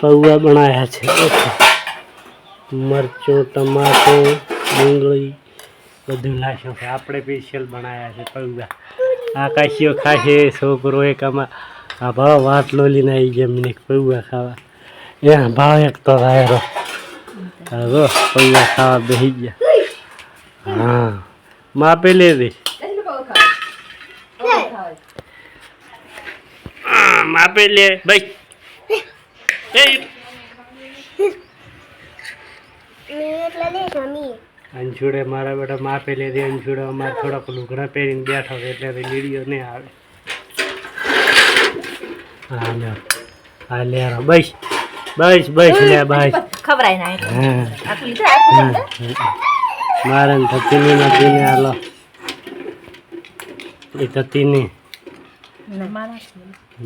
પૌવા બનાવ્યા છે. મરચું ટમાટો ડુંગળી બધું નાખ્યું છે. આપણે સ્પેશિયલ બનાવ્યા છે પૌવા. આકાશીઓ ખાશે છોકરો એક આમાં આ ભાવ વાત લોલીને આવી ગયા મને પૌવા ખાવા. એ ભાવ એક તો રાયરો હવે પૌવા ખાવા બેસી ગયા. હા. માપે લે દે. હા, માપે લે. ભાઈ. એ અંશુડે મારા બેટા માપે લીધી અંજુડે અમારે થોડાક લુગડા પહેરીને બેઠા હોય એટલે લીડીઓ નહીં આવે. હા લે હા લે બસ બસ બસ લે બસ. ના હા. મારે થતી નહીં નથી ને હાલો. એ થતી નહીં મારા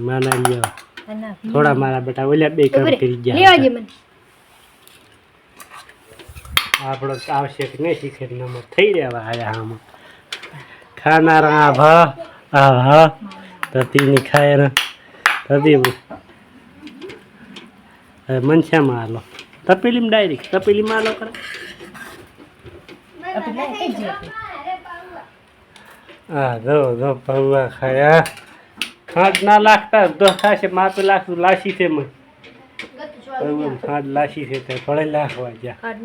માના લ્યો. થોડા મારા બેટા ઓલા બે કામ કરી ગયા લેવા જે મને. આપણો આવશ્યક નહીં શીખે નંબર થઈ રહ્યા આયા આમાં ખાનારા આભ આભ. આ ભા તતીની ખાય ને તતી હવે મનસામાં હાલો. તપેલીમાં ડાયરેક્ટ તપેલીમાં હાલો કરે આ હા જો જો પૌવા ખાયા. ખાંડ ના લાગતા તો થશે માપે લાગતું લાસી છે મને પૌવા ખાંડ લાસી છે તે લાખવા જ્યાં.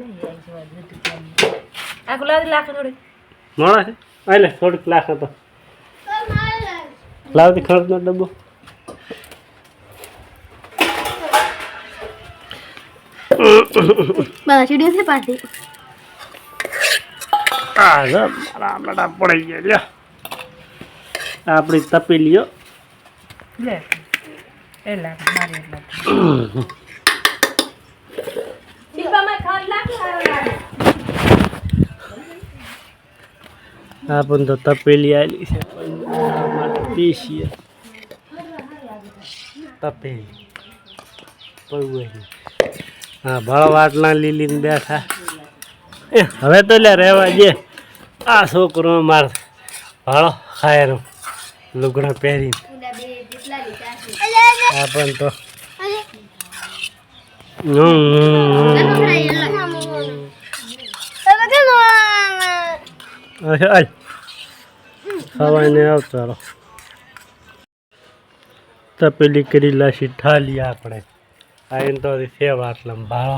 આખું લાવ લાખ થોડી. છે? એટલે થોડુંક લાખ હતો. લાવતી ખર્ચનો ડબ્બો. બધા સીડીઓ છે પાછી. આ જો મારા પડી ગયા લ્યો. આપણી તપેલીઓ. લે. એ લાખ, મારે લાગે. આપણ તો તપેલી આવેલી છે પણ આ તપેલી. પૌવાની હા ભાવ આટલા લીલીને બેઠા. એ હવે તો લે રહેવા જે આ છોકરો માર ભાળો ખાયરો લુગડા પહેરીને. આ પણ તો. ખાવાને આવતો રહો તપેલી કરી લાશી ઠાલી આપણે. આ એને તો સેવ આટલા ભાળો.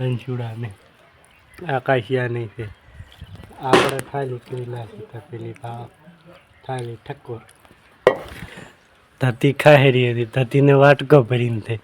અંશુડાને. આકાશિયા નહીં છે. આપણે થાલી કરી લાશી તપેલી ભાવ થાલી ઠક્કોર. ધતી ખાહેરી હતી ધતીને વાટકો ભરીને થઈ.